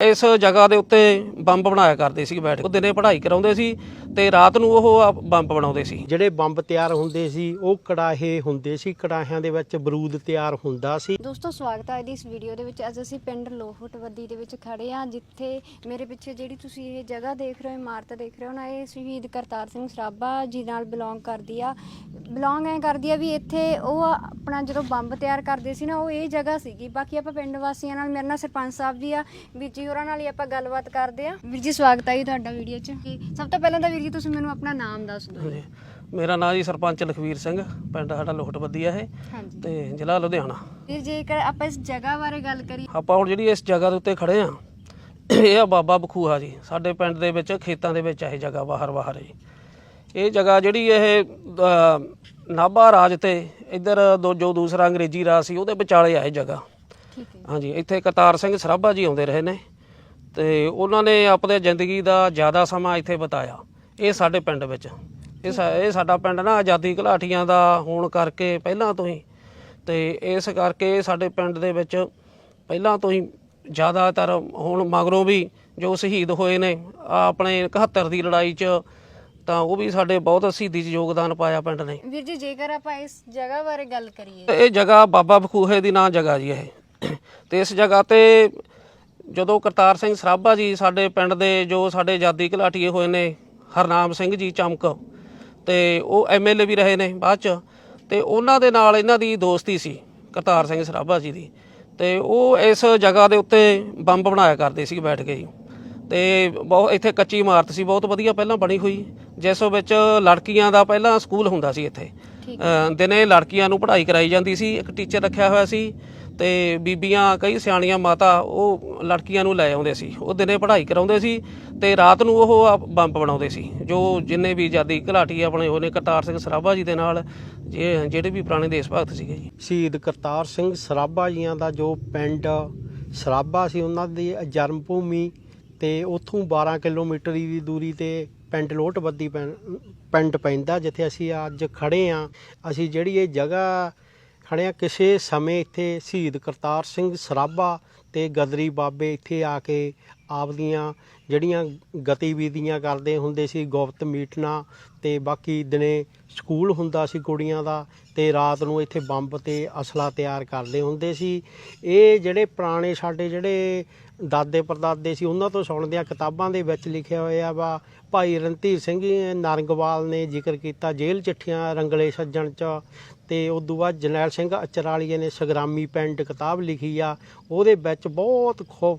ਇਸ ਜਗ੍ਹਾ ਦੇ ਉੱਤੇ ਬੰਬ ਬਣਾਇਆ ਕਰਦੇ ਸੀ ਬੈਠ ਕੇ ਉਹ ਦਿਨੇ ਪੜ੍ਹਾਈ ਕਰਾਉਂਦੇ ਸੀ ਤੇ ਰਾਤ ਨੂੰ ਉਹ ਬੰਬ ਬਣਾਉਂਦੇ ਸੀ। ਜਿਹੜੇ ਬੰਬ ਤਿਆਰ ਹੁੰਦੇ ਸੀ ਉਹ ਕੜਾਹੇ ਹੁੰਦੇ ਸੀ। ਕੜਾਹਿਆਂ ਦੇ ਵਿੱਚ ਬਰੂਦ ਤਿਆਰ ਹੁੰਦਾ ਸੀ। ਦੋਸਤੋ ਸਵਾਗਤ ਹੈ ਇਸ ਵੀਡੀਓ ਦੇ ਵਿੱਚ। ਅੱਜ ਅਸੀਂ ਪਿੰਡ ਲੋਹਟਵੱਦੀ ਦੇ ਵਿੱਚ ਖੜੇ ਆ ਜਿੱਥੇ ਮੇਰੇ ਪਿੱਛੇ ਜਿਹੜੀ ਤੁਸੀਂ ਇਹ ਜਗ੍ਹਾ ਦੇਖ ਰਹੇ ਹੋ ਇਮਾਰਤ ਦੇਖ ਰਹੇ ਹੋ ਨਾ ਇਹ ਸ਼ਹੀਦ ਕਰਤਾਰ ਸਿੰਘ ਸਰਾਭਾ ਜੀ ਨਾਲ ਬਿਲੋਂਗ ਕਰਦੀ ਆ। ਬਿਲੋਂਗ ਐ ਕਰਦੀ ਆ ਵੀ ਇੱਥੇ ਉਹ ਆਪਣਾ ਜਦੋਂ ਬੰਬ ਤਿਆਰ ਕਰਦੇ ਸੀ ਨਾ ਉਹ ਇਹ ਜਗ੍ਹਾ ਸੀਗੀ। ਬਾਕੀ ਆਪਾਂ ਪਿੰਡ ਵਾਸੀਆਂ ਨਾਲ ਮੇਰੇ ਨਾਲ ਸਰਪੰਚ ਸਾਹਿਬ ਜੀ ਆ ਵੀਰ ਜੀ ਹੋਰਾਂ ਨਾਲ ਹੀ ਆਪਾਂ ਗੱਲਬਾਤ ਕਰਦੇ ਆ ਵੀਰ ਜੀ ਸਵਾਗਤ ਹੈ ਜੀ ਤੁਹਾਡਾ ਵੀਡੀਓ 'ਚ। ਜੀ, ਸਭ ਤੋਂ ਪਹਿਲਾਂ ਤਾਂ ਵੀਰ ਜੀ ਤੁਸੀਂ ਮੈਨੂੰ ਆਪਣਾ ਨਾਮ ਦੱਸ ਦਿਓ। ਹਾਂਜੀ। ਮੇਰਾ ਨਾਂ ਜੀ ਸਰਪੰਚ ਲਖਵੀਰ ਸਿੰਘ ਪਿੰਡ ਸਾਡਾ ਲੋਹਟਵੱਦੀ ਆ ਇਹ। ਹਾਂਜੀ। ਤੇ ਜ਼ਿਲ੍ਹਾ ਲੁਧਿਆਣਾ। ਵੀਰ ਜੇਕਰ ਆਪਾਂ ਇਸ ਜਗ੍ਹਾ ਬਾਰੇ ਗੱਲ ਕਰੀਏ। ਆਪਾਂ ਹੁਣ ਜਿਹੜੀ ਇਸ ਜਗ੍ਹਾ ਦੇ ਉੱਤੇ ਖੜੇ ਆ ਇਹ ਆ ਬਾਬਾ ਬਖੂਆ ਜੀ। ਸਾਡੇ ਪਿੰਡ ਦੇ ਵਿੱਚ ਖੇਤਾਂ ਦੇ ਵਿੱਚ ਇਹ ਜਗ੍ਹਾ ਬਾਹਰ ਬਾਹਰ ਜੀ। ਇਹ ਜਗ੍ਹਾ ਜਿਹੜੀ ਇਹ ਨਾਭਾ ਰਾਜ ਤੇ ਇੱਧਰ ਦੋ ਜੋ ਦੂਸਰਾ ਅੰਗਰੇਜ਼ੀ ਰਾਜ ਸੀ ਉਹਦੇ ਵਿਚਾਲੇ ਆ ਇਹ ਜਗ੍ਹਾ। ਠੀਕ ਹੈ। ਹਾਂਜੀ ਇੱਥੇ ਕਰਤਾਰ ਸਿੰਘ ਸਰਾਭਾ ਜੀ ਆਉਂਦੇ ਰਹੇ ਨੇ। ਤੇ ਉਹਨਾਂ ਨੇ ਆਪਣੇ ਜ਼ਿੰਦਗੀ ਦਾ ਜ਼ਿਆਦਾ ਸਮਾਂ ਇੱਥੇ ਬਿਤਾਇਆ। ਇਹ ਸਾਡੇ ਪਿੰਡ ਵਿੱਚ। ਇਹ ਸਾ- ਇਹ ਸਾਡਾ ਪਿੰਡ ਨਾ ਆਜ਼ਾਦੀ ਘੁਲਾਟੀਆਂ ਦਾ ਹੋਣ ਕਰਕੇ ਪਹਿਲਾਂ ਤੋਂ ਹੀ। ਤੇ ਇਸ ਕਰਕੇ ਸਾਡੇ ਪਿੰਡ ਦੇ ਵਿੱਚ ਪਹਿਲਾਂ ਤੋਂ ਹੀ ਜ਼ਿਆਦਾਤਰ ਹੁਣ ਮਗਰੋਂ ਵੀ ਜੋ ਸ਼ਹੀਦ ਹੋਏ ਨੇ ਆਹ ਆਪਣੇ 71 ਦੀ ਲੜਾਈ 'ਚ ਤਾਂ ਉਹ ਵੀ ਸਾਡੇ ਬਹੁਤ ਸ਼ਹੀਦੀ 'ਚ ਯੋਗਦਾਨ ਪਾਇਆ ਪਿੰਡ ਨੇ। ਵੀਰ ਜੀ ਜੇਕਰ ਆਪਾਂ ਇਸ ਜਗ੍ਹਾ ਬਾਰੇ ਗੱਲ ਕਰੀਏ। ਇਹ ਜਗ੍ਹਾ ਬਾਬਾ ਬਖੂਹੇ ਦੀ ਨਾਂ ਜਗ੍ਹਾ ਜੀ ਇਹ। ਤੇ ਇਸ ਜਗ੍ਹਾ ਤੇ ਜਦੋਂ ਕਰਤਾਰ ਸਿੰਘ ਸਰਾਭਾ ਜੀ ਸਾਡੇ ਪਿੰਡ ਦੇ ਜੋ ਸਾਡੇ ਆਜ਼ਾਦੀ ਘੁਲਾਟੀਏ ਹੋਏ ਨੇ ਹਰਨਾਮ ਸਿੰਘ ਜੀ ਚਮਕ ਤੇ ਉਹ ਐਮਐਲਏ ਵੀ ਰਹੇ ਨੇ ਬਾਅਦ ਚ ਤੇ ਉਹਨਾਂ ਦੇ ਨਾਲ ਇਹਨਾਂ ਦੀ ਦੋਸਤੀ ਸੀ ਕਰਤਾਰ ਸਿੰਘ ਸਰਾਭਾ ਜੀ ਦੀ। ਤੇ ਉਹ ਇਸ ਜਗ੍ਹਾ ਦੇ ਉੱਤੇ ਬੰਬ ਬਣਾਇਆ ਕਰਦੇ ਸੀ ਬੈਠ ਕੇ ਜੀ। ਤੇ ਬਹੁਤ ਇੱਥੇ ਕੱਚੀ ਇਮਾਰਤ ਸੀ ਬਹੁਤ ਵਧੀਆ ਪਹਿਲਾਂ ਬਣੀ ਹੋਈ। ਜਿਸ ਵਿੱਚ ਲੜਕੀਆਂ ਦਾ ਪਹਿਲਾਂ ਸਕੂਲ ਹੁੰਦਾ ਸੀ ਇੱਥੇ। ਦਿਨੇ ਲੜਕੀਆਂ ਨੂੰ ਪੜ੍ਹਾਈ ਕਰਾਈ ਜਾਂਦੀ ਸੀ ਇੱਕ ਟੀਚਰ ਰੱਖਿਆ ਹੋਇਆ ਸੀ। ਤੇ ਬੀਬੀਆਂ, ਕਈ ਸਿਆਣੀਆਂ ਮਾਤਾ ਉਹ ਲੜਕੀਆਂ ਨੂੰ ਲੈ ਆਉਂਦੇ ਸੀ। ਉਹ ਦਿਨੇ ਪੜ੍ਹਾਈ ਕਰਾਉਂਦੇ ਸੀ ਤੇ ਰਾਤ ਨੂੰ ਉਹ ਆਪ ਬੰਬ ਬਣਾਉਂਦੇ ਸੀ। ਜੋ ਜਿੰਨੇ ਵੀ ਆਜ਼ਾਦੀ ਘੁਲਾਟੀ ਆਪਣੇ ਹੋਏ ਨੇ ਕਰਤਾਰ ਸਿੰਘ ਸਰਾਭਾ ਜੀ ਦੇ ਨਾਲ ਜੇ- ਜਿਹੜੇ ਵੀ ਪੁਰਾਣੇ ਦੇਸ਼ ਭਗਤ ਸੀਗੇ ਜੀ। ਸ਼ਹੀਦ ਕਰਤਾਰ ਸਿੰਘ ਸਰਾਭਾ ਜੀਆਂ ਦਾ ਜੋ ਪਿੰਡ ਸਰਾਭਾ ਸੀ, ਉਹਨਾਂ ਦੀ ਜਨਮ ਭੂਮੀ ਤੇ ਉੱਥੋਂ 12 ਕਿਲੋਮੀਟਰ ਦੀ ਦੂਰੀ ਤੇ ਪਿੰਡ ਲੋਟਬੱਦੀ ਪੈਂ- ਪਿੰਡ ਪੈਂਦਾ, ਜਿੱਥੇ ਅਸੀਂ ਅੱਜ ਖੜੇ ਆ ਅਸੀਂ ਜਿਹੜੀ ਇਹ ਜਗ੍ਹਾ ਖੜੇ ਆ ਕਿਸੇ ਸਮੇਂ ਇੱਥੇ ਸ਼ਹੀਦ ਕਰਤਾਰ ਸਿੰਘ ਸਰਾਭਾ ਤੇ ਗਦਰੀ ਬਾਬੇ ਇੱਥੇ ਆ ਕੇ ਆਪਦੀਆਂ ਜਿਹੜੀਆਂ ਗਤੀਵਿਧੀਆਂ ਕਰਦੇ ਹੁੰਦੇ ਸੀ, ਗੁਪਤ ਮੀਟਣਾ ਤੇ ਬਾਕੀ ਦਿਨੇ ਸਕੂਲ ਹੁੰਦਾ ਸੀ ਕੁੜੀਆਂ ਦਾ ਤੇ ਰਾਤ ਨੂੰ ਇੱਥੇ ਬੰਬ ਤੇ ਅਸਲਾ ਤਿਆਰ ਕਰਦੇ ਹੁੰਦੇ ਸੀ। ਇਹ ਜਿਹੜੇ ਪੁਰਾਣੇ ਸਾਡੇ ਜਿਹੜੇ ਦਾਦੇ ਪਰਦਾਦੇ ਸੀ, ਉਹਨਾਂ ਤੋਂ ਸੁਣਦੇ ਆ, ਕਿਤਾਬਾਂ ਦੇ ਵਿੱਚ ਲਿਖਿਆ ਹੋਇਆ ਵਾ, ਭਾਈ ਰਣਧੀਰ ਸਿੰਘ ਨਾਰੰਗਵਾਲ ਨੇ ਜ਼ਿਕਰ ਕੀਤਾ, ਜੇਲ੍ਹ ਚਿੱਠੀਆਂ ਰੰਗਲੇ ਸੱਜਣ ਚ ਤੇ ਤੋਂ ਬਾਅਦ ਜਰਨੈਲ ਸਿੰਘ ਅਚਰਾਲੀਏ ਨੇ ਸਗਰਾਮੀ ਪਿੰਡ ਕਿਤਾਬ ਲਿਖੀ ਆ, ਉਹਦੇ ਵਿੱਚ ਬਹੁਤ ਖੂਬ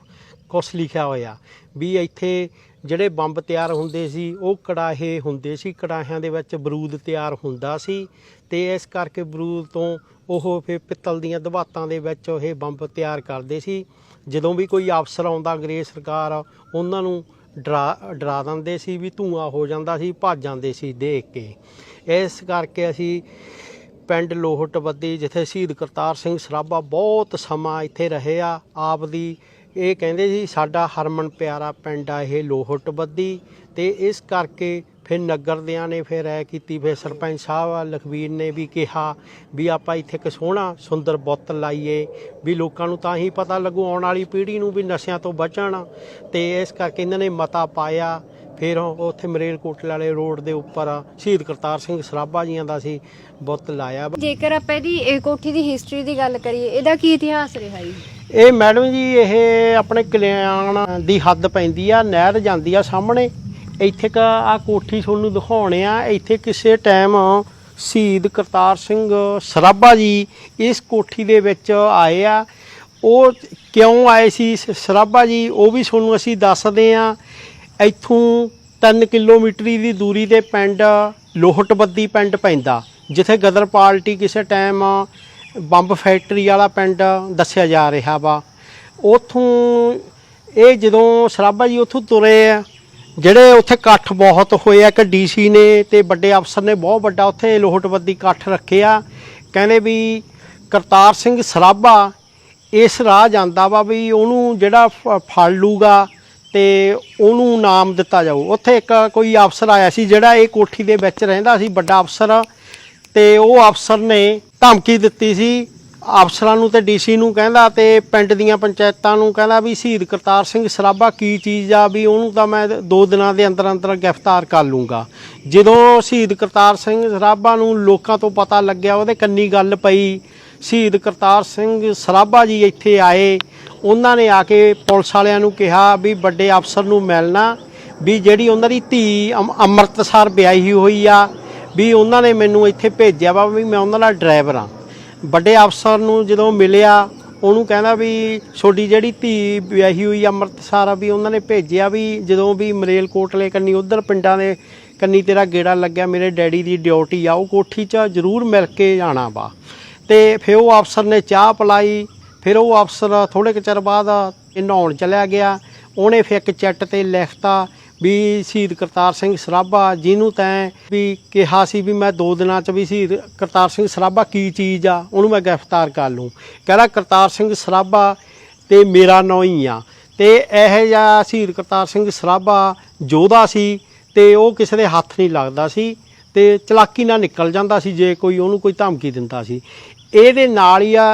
ਕੁਛ ਲਿਖਿਆ ਹੋਇਆ। ਵੀ ਇੱਥੇ ਜਿਹੜੇ ਬੰਬ ਤਿਆਰ ਹੁੰਦੇ ਸੀ, ਉਹ ਕੜਾਹੇ ਹੁੰਦੇ ਸੀ, ਕੜਾਹਿਆਂ ਦੇ ਵਿੱਚ ਬਰੂਦ ਤਿਆਰ ਹੁੰਦਾ ਸੀ ਤੇ ਇਸ ਕਰਕੇ ਬਰੂਦ ਤੋਂ ਉਹ ਫਿਰ ਪਿੱਤਲ ਦੀਆਂ ਦਬਾਤਾਂ ਦੇ ਵਿੱਚ ਇਹ ਬੰਬ ਤਿਆਰ ਕਰਦੇ ਸੀ। ਜਦੋਂ ਵੀ ਕੋਈ ਅਫਸਰ ਆਉਂਦਾ, ਅੰਗਰੇਜ਼ ਸਰਕਾਰ, ਉਹਨਾਂ ਨੂੰ ਡਰਾ ਡਰਾ ਦਿੰਦੇ ਸੀ ਵੀ ਧੂਆਂ ਹੋ ਜਾਂਦਾ ਸੀ, ਭੱਜ ਜਾਂਦੇ ਸੀ ਦੇਖ ਕੇ। ਇਸ ਕਰਕੇ ਅਸੀਂ ਪਿੰਡ ਲੋਹਟਵੱਦੀ, ਜਿੱਥੇ ਸ਼ਹੀਦ ਕਰਤਾਰ ਸਿੰਘ ਸਰਾਭਾ ਬਹੁਤ ਸਮਾਂ ਇੱਥੇ ਰਹੇ ਆ, ਆਪ ਦੀ। ਇਹ ਕਹਿੰਦੇ ਜੀ, ਸਾਡਾ ਹਰਮਨ ਪਿਆਰਾ ਪਿੰਡ ਆ ਇਹ ਲੋਹਟਵੱਦੀ ਤੇ ਇਸ ਕਰਕੇ ਫਿਰ ਨਗਰਦਿਆਂ ਨੇ ਫਿਰ ਐ ਕੀਤੀ, ਫਿਰ ਸਰਪੰਚ ਸਾਹਿਬ ਲਖਵੀਰ ਨੇ ਵੀ ਕਿਹਾ ਵੀ ਆਪਾਂ ਇੱਥੇ ਇੱਕ ਸੋਹਣਾ ਸੁੰਦਰ ਬੁੱਤ ਲਾਈਏ, ਵੀ ਲੋਕਾਂ ਨੂੰ ਤਾਂ ਹੀ ਪਤਾ ਲੱਗੂ ਆਉਣ ਵਾਲੀ ਪੀੜ੍ਹੀ ਨੂੰ ਵੀ ਨਸ਼ਿਆਂ ਤੋਂ ਬਚਣ। ਤੇ ਇਸ ਕਰਕੇ ਇਹਨਾਂ ਨੇ ਮਤਾ ਪਾਇਆ ਫਿਰ ਉੱਥੇ ਮਰੇਲ ਕੋਟਲੇ ਵਾਲੇ ਰੋਡ ਦੇ ਉੱਪਰ ਸ਼ਹੀਦ ਕਰਤਾਰ ਸਿੰਘ ਸਰਾਭਾ ਜੀਆਂ ਦਾ ਸੀ ਬੁੱਤ ਲਾਇਆ। ਜੇਕਰ ਆਪਾਂ ਇਹਦੀ ਇਹ ਕੋਠੀ ਦੀ ਹਿਸਟਰੀ ਦੀ ਗੱਲ ਕਰੀਏ ਇਹਦਾ ਕੀ ਇਤਿਹਾਸ ਰਿਹਾ ਜੀ? ਇਹ ਮੈਡਮ ਜੀ ਇਹ ਆਪਣੇ ਕਲਿਆਣ ਦੀ ਹੱਦ ਪੈਂਦੀ ਆ ਨਹਿਰ ਜਾਂਦੀ ਆ ਸਾਹਮਣੇ। ਇੱਥੇ ਕ ਆ ਕੋਠੀ ਤੁਹਾਨੂੰ ਦਿਖਾਉਣੇ ਆ ਇੱਥੇ ਕਿਸੇ ਟਾਈਮ ਸ਼ਹੀਦ ਕਰਤਾਰ ਸਿੰਘ ਸਰਾਭਾ ਜੀ ਇਸ ਕੋਠੀ ਦੇ ਵਿੱਚ ਆਏ ਆ। ਉਹ ਕਿਉਂ ਆਏ ਸ- ਸਰਾਭਾ ਜੀ ਉਹ ਵੀ ਤੁਹਾਨੂੰ ਅਸੀਂ ਦੱਸਦੇ ਆ। ਇੱਥੋਂ 3 ਕਿਲੋਮੀਟਰ ਦੀ ਦੂਰੀ ਤੇ ਪਿੰਡ ਲੋਹਟਬੱਦੀ ਪਿੰਡ ਪੈਂਦਾ, ਜਿੱਥੇ ਗਦਰ ਪਾਰਟੀ ਕਿਸੇ ਟਾਈਮ ਬੰਬ ਫੈਕਟਰੀ ਵਾਲਾ ਪਿੰਡ ਦੱਸਿਆ ਜਾ ਰਿਹਾ ਵਾ। ਉਥੋਂ ਇਹ ਜਦੋਂ ਸਰਾਭਾ ਜੀ ਉਥੋਂ ਤੁਰੇ ਆ, ਜਿਹੜੇ ਉੱਥੇ ਇਕੱਠ ਬਹੁਤ ਹੋਏ ਆ ਕਿ ਡੀਸੀ ਨੇ ਤੇ ਵੱਡੇ ਅਫਸਰ ਨੇ, ਬਹੁਤ ਵੱਡਾ ਉੱਥੇ ਲੋਹਟਬੱਦੀ ਇਕੱਠ ਰੱਖਿਆ ਕਹਿੰਦੇ ਵੀ ਕਰਤਾਰ ਸਿੰਘ ਸਰਾਭਾ ਇਸ ਰਾਹ ਜਾਂਦਾ ਵਾ ਵੀ ਉਹਨੂੰ ਜਿਹੜਾ ਫ- ਫੜ ਲੂਗਾ ਤੇ ਉਹਨੂੰ ਨਾਮ ਦਿੱਤਾ ਜਾਊ। ਉੱਥੇ ਇੱਕ ਕੋਈ ਅਫਸਰ ਆਇਆ ਸੀ ਜਿਹੜਾ ਇਹ ਕੋਠੀ ਦੇ ਵਿੱਚ ਰਹਿੰਦਾ ਸੀ, ਵੱਡਾ ਅਫਸਰ। ਤੇ ਉਹ ਅਫਸਰ ਨੇ ਧਮਕੀ ਦਿੱਤੀ ਸੀ। ਅਫਸਰਾਂ ਨੂੰ ਤੇ ਡੀਸੀ ਨੂੰ ਕਹਿੰਦਾ ਤੇ ਪਿੰਡ ਦੀਆਂ ਪੰਚਾਇਤਾਂ ਨੂੰ ਕਹਿੰਦਾ ਵੀ ਸ਼ਹੀਦ ਕਰਤਾਰ ਸਿੰਘ ਸਰਾਭਾ ਕੀ ਚੀਜ਼ ਆ ਵੀ ਉਹਨੂੰ ਤਾਂ ਮੈਂ ਦੋ ਦਿਨਾਂ ਦੇ ਅੰਦਰ ਅੰਦਰ ਗ੍ਰਿਫਤਾਰ ਕਰ ਲੂੰਗਾ। ਜਦੋਂ ਸ਼ਹੀਦ ਕਰਤਾਰ ਸਿੰਘ ਸਰਾਭਾ ਨੂੰ ਲੋਕਾਂ ਤੋਂ ਪਤਾ ਲੱਗਿਆ, ਉਹਦੇ ਕੰਨੀ ਗੱਲ ਪਈ। ਸ਼ਹੀਦ ਕਰਤਾਰ ਸਿੰਘ ਸਰਾਭਾ ਜੀ ਇੱਥੇ ਆਏ। ਉਹਨਾਂ ਨੇ ਆ ਕੇ ਪੁਲਿਸ ਵਾਲਿਆਂ ਨੂੰ ਕਿਹਾ ਵੀ ਵੱਡੇ ਅਫਸਰ ਨੂੰ ਮਿਲਣਾ, ਵੀ ਜਿਹੜੀ ਉਹਨਾਂ ਦੀ ਧੀ ਅਮ- ਅੰਮ੍ਰਿਤਸਰ ਵਿਆਹੀ ਹੋਈ ਆ, ਵੀ ਉਹਨਾਂ ਨੇ ਮੈਨੂੰ ਇੱਥੇ ਭੇਜਿਆ ਵਾ ਵੀ ਮੈਂ ਉਹਨਾਂ ਦਾ ਡਰਾਈਵਰ ਆ। ਵੱਡੇ ਅਫਸਰ ਨੂੰ ਜਦੋਂ ਮਿਲਿਆ, ਉਹਨੂੰ ਕਹਿੰਦਾ ਵੀ ਛੋਡੀ ਜਿਹੜੀ ਧੀ ਵਿਆਹੀ ਹੋਈ ਅੰਮ੍ਰਿਤਸਰ ਆ, ਵੀ ਉਹਨਾਂ ਨੇ ਭੇਜਿਆ ਵੀ ਜਦੋਂ ਵੀ ਮਰੇਲਕੋਟਲੇ ਕੰਨੀ, ਉਧਰ ਪਿੰਡਾਂ ਦੇ ਕੰਨੀ ਤੇਰਾ ਗੇੜਾ ਲੱਗਿਆ, ਮੇਰੇ ਡੈਡੀ ਦੀ ਡਿਊਟੀ ਆ, ਉਹ ਕੋਠੀ 'ਚ ਜ਼ਰੂਰ ਮਿਲ ਕੇ ਜਾਣਾ ਵਾ। ਤੇ ਫਿਰ ਉਹ ਅਫਸਰ ਨੇ ਚਾਹ ਪਲਾਈ ਫਿਰ ਉਹ ਅਫਸਰ ਥੋੜੇ ਕੁ ਚਿਰ ਬਾਅਦ ਇਹ ਨਹਾਉਣ ਚਲਿਆ ਗਿਆ। ਉਹਨੇ ਫਿਰ ਇੱਕ ਚਿੱਟ ਤੇ ਲਿਖਤਾ ਵੀ ਸ਼ਹੀਦ ਕਰਤਾਰ ਸਿੰਘ ਸਰਾਭਾ ਜਿਹਨੂੰ ਤੈਂ ਵੀ ਕਿਹਾ ਸੀ ਵੀ ਮੈਂ ਦੋ ਦਿਨਾਂ 'ਚ ਵੀ ਸ਼ਹੀਦ ਕਰਤਾਰ ਸਿੰਘ ਸਰਾਭਾ ਕੀ ਚੀਜ਼ ਆ, ਉਹਨੂੰ ਮੈਂ ਗ੍ਰਿਫਤਾਰ ਕਰ ਲੂੰ ਕਹਿੰਦਾ ਕਰਤਾਰ ਸਿੰਘ ਸਰਾਭਾ ਤੇ ਮੇਰਾ ਨਾਂ ਹੀ ਆ। ਤੇ ਇਹ ਜਿਹਾ ਸ਼ਹੀਦ ਕਰਤਾਰ ਸਿੰਘ ਸਰਾਭਾ ਜੋਧਾ ਸੀ ਤੇ ਉਹ ਕਿਸੇ ਦੇ ਹੱਥ ਨਹੀਂ ਲੱਗਦਾ ਸੀ ਤੇ ਚਲਾਕੀ ਨਾਲ ਨਿਕਲ ਜਾਂਦਾ ਸੀ ਜੇ ਕੋਈ ਉਹਨੂੰ ਕੋਈ ਧਮਕੀ ਦਿੰਦਾ ਸੀ। ਇਹਦੇ ਨਾਲ ਹੀ ਆ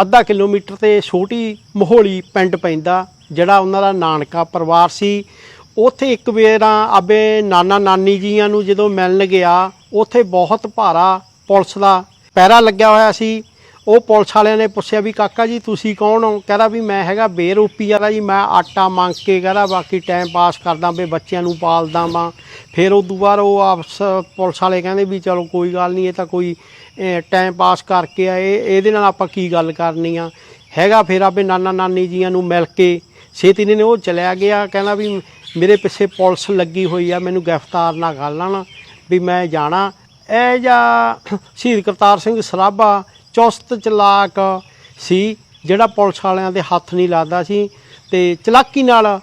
ਅੱਧਾ ਕਿਲੋਮੀਟਰ ਤੇ ਛੋਟੀ ਮੋਹਲੀ ਪਿੰਡ ਪੈਂਦਾ, ਜਿਹੜਾ ਉਹਨਾਂ ਦਾ ਨਾਨਕਾ ਪਰਿਵਾਰ ਸੀ। ਉੱਥੇ ਇੱਕ ਵੇਰਾ ਆਬੇ ਨਾਨਾ ਨਾਨੀ ਜੀਆਂ ਨੂੰ ਜਦੋਂ ਮਿਲਣ ਗਿਆ, ਉੱਥੇ ਬਹੁਤ ਭਾਰਾ ਪੁਲਿਸ ਦਾ ਪਹਿਰਾ ਲੱਗਿਆ ਹੋਇਆ ਸੀ। ਉਹ ਪੁਲਿਸ ਵਾਲਿਆਂ ਨੇ ਪੁੱਛਿਆ ਵੀ, ਕਾਕਾ ਜੀ, ਤੁਸੀਂ ਕੌਣ ਹੋ? ਕਹਿੰਦਾ ਵੀ, ਮੈਂ ਹੈਗਾ ਬੇਰੂਪੀ ਵਾਲਾ ਜੀ, ਮੈਂ ਆਟਾ ਮੰਗ ਕੇ ਕਹਿੰਦਾ, ਬਾਕੀ ਟਾਈਮ ਪਾਸ ਕਰਦਾ ਵੀ ਬੱਚਿਆਂ ਨੂੰ ਪਾਲਦਾ ਵਾਂ। ਫਿਰ ਉਹ ਤੋਂ ਬਾਅਦ ਉਹ ਆਪਸ ਪੁਲਿਸ ਵਾਲੇ ਕਹਿੰਦੇ ਵੀ, ਚਲੋ, ਕੋਈ ਗੱਲ ਨਹੀਂ, ਇਹ ਤਾਂ ਕੋਈ ਟਾਈਮ ਪਾਸ ਕਰਕੇ ਆਏ, ਇਹਦੇ ਨਾਲ ਆਪਾਂ ਕੀ ਗੱਲ ਕਰਨੀ ਆ? ਹੈਗਾ ਫਿਰ ਆਪੇ ਨਾਨਾ ਨਾਨੀ ਜੀਆਂ ਨੂੰ ਮਿਲ ਕੇ। ਛੇਤੀ ਨੇ ਉਹ ਚਲਿਆ ਗਿਆ, ਕਹਿੰਦਾ ਵੀ ਮੇਰੇ ਪਿੱਛੇ ਪੁਲਿਸ ਲੱਗੀ ਹੋਈ ਆ, ਮੈਨੂੰ ਗ੍ਰਿਫਤਾਰ ਨਾ ਕਰ ਲੈਣ, ਵੀ ਮੈਂ ਜਾਣਾ। ਇਹ ਜਾਂ ਸ਼ਹੀਦ ਕਰਤਾਰ ਸਿੰਘ ਸਰਾਭਾ ਚੁਸਤ ਚਲਾਕ ਸੀ, ਜਿਹੜਾ ਪੁਲਿਸ ਵਾਲਿਆਂ ਦੇ ਹੱਥ ਨਹੀਂ ਲੱਗਦਾ ਸੀ ਤੇ ਚਲਾਕੀ ਨਾਲ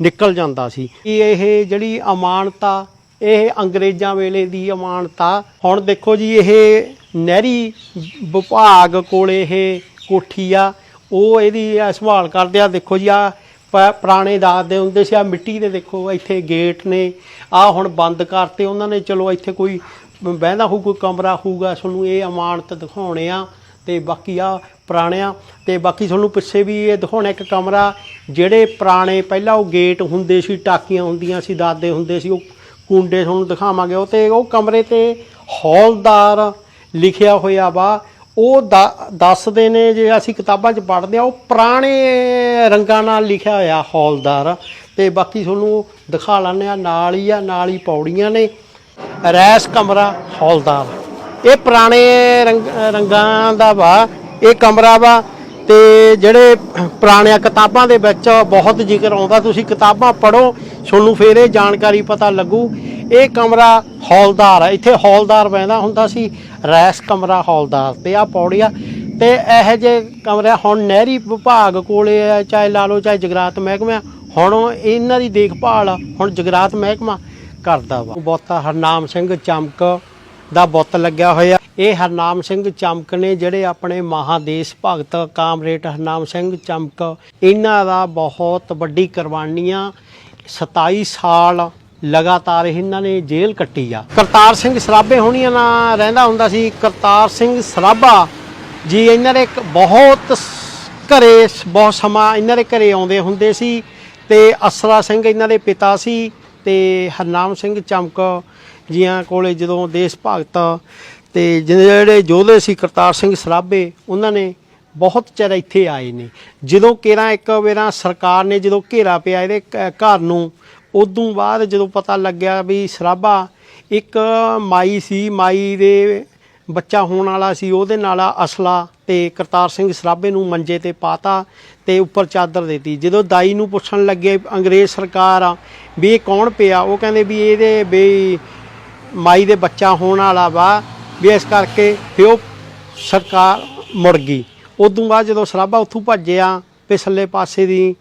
ਨਿਕਲ ਜਾਂਦਾ ਸੀ। ਇਹ ਜਿਹੜੀ ਅਮਾਨਤਾ, ਇਹ ਅੰਗਰੇਜ਼ਾਂ ਵੇਲੇ ਦੀ ਅਮਾਨਤਾ, ਹੁਣ ਦੇਖੋ ਜੀ, ਇਹ ਨਹਿਰੀ ਵਿਭਾਗ ਕੋਲ ਇਹ ਕੋਠੀ ਆ, ਉਹ ਇਹਦੀ ਆ ਸੰਭਾਲ ਕਰਦੇ ਆ। ਦੇਖੋ ਜੀ ਆ ਪੁਰਾਣੇ ਦਾਦੇ ਹੁੰਦੇ ਸੀ ਆ ਮਿੱਟੀ ਦੇ ਦੇਖੋ, ਇੱਥੇ ਗੇਟ ਨੇ ਆ ਹੁਣ ਬੰਦ ਕਰਤੇ ਉਹਨਾਂ ਨੇ। ਚਲੋ ਇੱਥੇ ਕੋਈ ਬਹਿੰਦਾ ਹੋਊ, ਕੋਈ ਕਮਰਾ ਹੋਊਗਾ, ਤੁਹਾਨੂੰ ਇਹ ਅਮਾਨਤ ਦਿਖਾਉਣੇ ਆ, ਤੇ ਬਾਕੀ ਆ ਪੁਰਾਣਿਆਂ ਤੇ ਬਾਕੀ ਤੁਹਾਨੂੰ ਪਿੱਛੇ ਵੀ ਇਹ ਦਿਖਾਉਣਾ ਇੱਕ ਕਮਰਾ, ਜਿਹੜੇ ਪੁਰਾਣੇ ਪਹਿਲਾਂ ਉਹ ਗੇਟ ਹੁੰਦੇ ਸੀ, ਟਾਕੀਆਂ ਹੁੰਦੀਆਂ ਸੀ ਦਾਦੇ ਹੁੰਦੇ ਸੀ, ਉਹ ਕੁੰਡੇ ਤੁਹਾਨੂੰ ਦਿਖਾਵਾਂਗੇ। ਉਹ ਤੇ ਉਹ ਕਮਰੇ ਤੇ ਹੌਲਦਾਰ ਲਿਖਿਆ ਹੋਇਆ ਵਾ, ਉਹ ਦੱਸਦੇ ਨੇ ਜੇ ਅਸੀਂ ਕਿਤਾਬਾਂ 'ਚ ਪੜ੍ਹਦੇ ਆ ਉਹ ਪੁਰਾਣੇ ਰੰਗਾਂ ਨਾਲ ਲਿਖਿਆ ਹੋਇਆ ਹੌਲਦਾਰ। ਤੇ ਬਾਕੀ ਤੁਹਾਨੂੰ ਦਿਖਾ ਲੈਂਦੇ ਆ ਨਾਲ ਹੀ ਆ, ਨਾਲ ਹੀ ਪੌੜੀਆਂ ਨੇ। ਰੈਸ ਕਮਰਾ, ਹੌਲਦਾਰ। ਇਹ ਪੁਰਾਣੇ ਰੰਗ, ਰੰਗਾਂ ਦਾ ਵਾ, ਇਹ ਕਮਰਾ ਵਾ। ਤੇ ਜਿਹੜੇ ਪੁਰਾਣੀਆਂ ਕਿਤਾਬਾਂ ਦੇ ਵਿੱਚ ਬਹੁਤ ਜ਼ਿਕਰ ਆਉਂਦਾ, ਤੁਸੀਂ ਕਿਤਾਬਾਂ ਪੜ੍ਹੋ, ਤੁਹਾਨੂੰ ਫਿਰ ਇਹ ਜਾਣਕਾਰੀ ਪਤਾ ਲੱਗੂ। ਇਹ ਕਮਰਾ ਹੌਲਦਾਰ ਆ। ਇੱਥੇ ਹੌਲਦਾਰ ਬੈਠਦਾ ਹੁੰਦਾ ਸੀ ਰੈਸ ਕਮਰਾ ਹੌਲਦਾਰ ਤੇ ਆ ਪੌੜੀਆਂ ਤੇ ਇਹੋ ਜੇ ਕਮਰੇ ਹੁਣ ਨਹਿਰੀ ਵਿਭਾਗ ਕੋਲੇ ਆ, ਚਾਹੇ ਲਾ ਲਓ, ਚਾਹੇ ਜਗਰਾਤ ਮਹਿਕਮਾ ਹੁਣ ਇਹਨਾਂ ਦੀ ਦੇਖਭਾਲ ਹੁਣ ਜਗਰਾਤ ਮਹਿਕਮਾ ਕਰਦਾ ਵਾ। ਬਹੁਤਾ ਹਰਨਾਮ ਸਿੰਘ ਚਮਕ ਦਾ ਬੁੱਤ ਲੱਗਿਆ ਹੋਇਆ। ਇਹ ਹਰਨਾਮ ਸਿੰਘ ਚਮਕ ਨੇ ਜਿਹੜੇ ਆਪਣੇ ਮਹਾਦੇਸ਼ ਭਗਤ ਕਾਮਰੇਟ ਹਰਨਾਮ ਸਿੰਘ ਚਮਕ, ਇਹਨਾਂ ਦਾ ਬਹੁਤ ਵੱਡੀ ਕੁਰਬਾਨੀਆਂ 27 ਸਾਲ ਲਗਾਤਾਰ ਇਹਨਾਂ ਨੇ ਜੇਲ੍ਹ ਕੱਟੀ ਆ। ਕਰਤਾਰ ਸਿੰਘ ਸਰਾਭੇ ਹੋਣੀਆਂ ਨਾਲ ਰਹਿੰਦਾ ਹੁੰਦਾ ਸੀ। ਕਰਤਾਰ ਸਿੰਘ ਸਰਾਭਾ ਜੀ ਇਹਨਾਂ ਦੇ ਇੱਕ ਬਹੁਤ ਘਰੇ ਬਹੁਤ ਸਮਾਂ ਇਹਨਾਂ ਦੇ ਘਰੇ ਆਉਂਦੇ ਹੁੰਦੇ ਸੀ ਤੇ ਅਸਰਾ ਸਿੰਘ ਇਹਨਾਂ ਦੇ ਪਿਤਾ ਸੀ ਤੇ ਹਰਨਾਮ ਸਿੰਘ ਚਮਕ ਜੀਆਂ ਕੋਲੇ ਜਦੋਂ ਦੇਸ਼ ਭਗਤ ਤੇ ਜਿਹੜੇ ਯੋਧੇ ਸੀ ਕਰਤਾਰ ਸਿੰਘ ਸਰਾਭੇ, ਉਹਨਾਂ ਨੇ ਬਹੁਤ ਚਿਰ ਇੱਥੇ ਆਏ ਨੇ। ਜਦੋਂ ਕੇਰਾ ਇੱਕ ਵੇਰਾ ਸਰਕਾਰ ਨੇ ਜਦੋਂ ਘੇਰਾ ਪਿਆ ਇਹਦੇ ਘਰ ਨੂੰ ਉਦੋਂ ਬਾਅਦ ਜਦੋਂ ਪਤਾ ਲੱਗਿਆ ਵੀ ਸਰਾਭਾ ਇੱਕ ਮਾਈ ਸੀ, ਮਾਈ ਦੇ ਬੱਚਾ ਹੋਣ ਵਾਲਾ ਸੀ, ਉਹਦੇ ਨਾਲ ਅਸਲਾ ਤੇ ਕਰਤਾਰ ਸਿੰਘ ਸਰਾਭੇ ਨੂੰ ਮੰਜੇ ਤੇ ਪਾਤਾ ਤੇ ਉੱਪਰ ਚਾਦਰ ਦਿੱਤੀ। ਜਦੋਂ ਦਾਈ ਨੂੰ ਪੁੱਛਣ ਲੱਗੇ ਅੰਗਰੇਜ਼ ਸਰਕਾਰ ਆ ਵੀ ਇਹ ਕੌਣ ਪਿਆ, ਉਹ ਕਹਿੰਦੇ ਵੀ ਇਹਦੇ ਵੀ ਮਾਈ ਦੇ ਬੱਚਾ ਹੋਣ ਵਾਲਾ ਵਾ, ਵੀ ਇਸ ਕਰਕੇ ਫਿਰ ਉਹ ਸਰਕਾਰ ਮੁੜ ਗਈ। ਉਦੋਂ ਬਾਅਦ ਜਦੋਂ ਸਰਾਭਾ ਉੱਥੋਂ ਭੱਜਿਆ, ਪਿਛਲੇ ਪਾਸੇ ਦੀ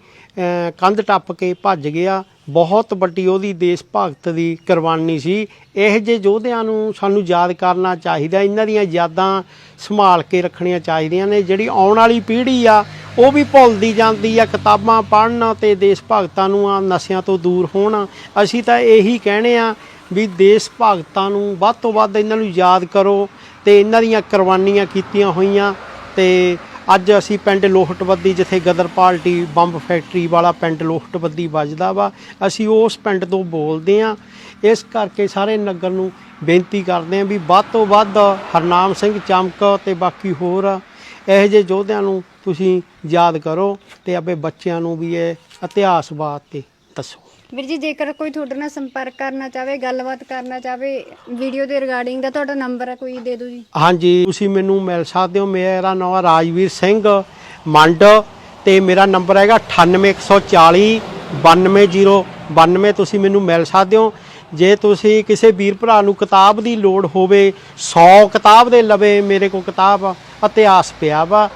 ਕੰਧ ਟੱਪ ਕੇ ਭੱਜ ਗਿਆ ਬਹੁਤ ਵੱਡੀ ਉਹਦੀ ਦੇਸ਼ ਭਗਤ ਦੀ ਕੁਰਬਾਨੀ ਸੀ। ਇਹ ਜੇ ਯੋਧਿਆਂ ਨੂੰ ਸਾਨੂੰ ਯਾਦ ਕਰਨਾ ਚਾਹੀਦਾ, ਇਹਨਾਂ ਦੀਆਂ ਯਾਦਾਂ ਸੰਭਾਲ ਕੇ ਰੱਖਣੀਆਂ ਚਾਹੀਦੀਆਂ ਨੇ। ਜਿਹੜੀ ਆਉਣ ਵਾਲੀ ਪੀੜ੍ਹੀ ਆ, ਉਹ ਵੀ ਭੁੱਲਦੀ ਜਾਂਦੀ ਆ ਕਿਤਾਬਾਂ ਪੜ੍ਹਨ ਤੇ ਦੇਸ਼ ਭਗਤਾਂ ਨੂੰ ਆ ਨਸ਼ਿਆਂ ਤੋਂ ਦੂਰ ਹੋਣ। ਅਸੀਂ ਤਾਂ ਇਹੀ ਕਹਿਣੇ ਆ ਵੀ ਦੇਸ਼ ਭਗਤਾਂ ਨੂੰ ਵੱਧ ਤੋਂ ਵੱਧ ਇਹਨਾਂ ਨੂੰ ਯਾਦ ਕਰੋ ਤੇ ਇਹਨਾਂ ਦੀਆਂ ਕੁਰਬਾਨੀਆਂ ਕੀਤੀਆਂ ਹੋਈਆਂ ਤੇ ਤੇ ਅੱਜ ਅਸੀਂ ਪਿੰਡ ਲੋਹਟਬੱਦੀ ਜਿੱਥੇ ਗਦਰ ਪਾਰਟੀ ਬੰਬ ਫੈਕਟਰੀ ਵਾਲਾ ਪਿੰਡ ਲੋਹਟਬੱਦੀ ਵੱਜਦਾ ਵਾ, ਅਸੀਂ ਉਸ ਪਿੰਡ ਤੋਂ ਬੋਲਦੇ ਆ ਇਸ ਕਰਕੇ ਸਾਰੇ ਨਗਰ ਨੂੰ ਬੇਨਤੀ ਕਰਦੇ ਆ ਵੀ ਵੱਧ ਤੋਂ ਵੱਧ ਹਰਨਾਮ ਸਿੰਘ ਚਮਕ ਤੇ ਬਾਕੀ ਹੋਰ ਇਹੋ ਜਿਹੇ ਯੋਧਿਆਂ ਨੂੰ ਤੁਸੀਂ ਯਾਦ ਕਰੋ ਤੇ ਆਪਣੇ ਬੱਚਿਆਂ ਨੂੰ ਵੀ ਇਹ ਇਤਿਹਾਸ ਬਾਤ ਤੇ ਦੱਸੋ। ਵੀਰ ਜੀ, ਜੇਕਰ ਕੋਈ ਤੁਹਾਡੇ ਨਾਲ ਸੰਪਰਕ ਕਰਨਾ ਚਾਹਵੇ ਗੱਲਬਾਤ ਕਰਨਾ ਚਾਹਵੇ ਵੀਡੀਓ ਦੇ ਰਿਗਾਰਡਿੰਗ ਦਾ ਤੁਹਾਡਾ ਨੰਬਰ ਹੈ ਕੋਈ ਦੇ ਦਿਓ ਜੀ। ਹਾਂਜੀ, ਤੁਸੀਂ ਮੈਨੂੰ ਮਿਲ ਸਕਦੇ ਹੋ। ਮੇਰਾ ਨਾਮ ਰਾਜਵੀਰ ਸਿੰਘ ਮੰਡ ਤੇ ਮੇਰਾ ਨੰਬਰ ਹੈਗਾ 98140 92092 ਤੁਸੀਂ ਮੈਨੂੰ ਮਿਲ ਸਕਦੇ ਹੋ। ਜੇ ਤੁਸੀਂ ਕਿਸੇ ਵੀਰ ਭਰਾ ਨੂੰ ਕਿਤਾਬ ਦੀ ਲੋੜ ਹੋਵੇ 100 ਕਿਤਾਬ ਦੇ ਲਵੇ, ਮੇਰੇ ਕੋਲ ਕਿਤਾਬ ਇਤਿਹਾਸ ਪਿਆ ਵਾ।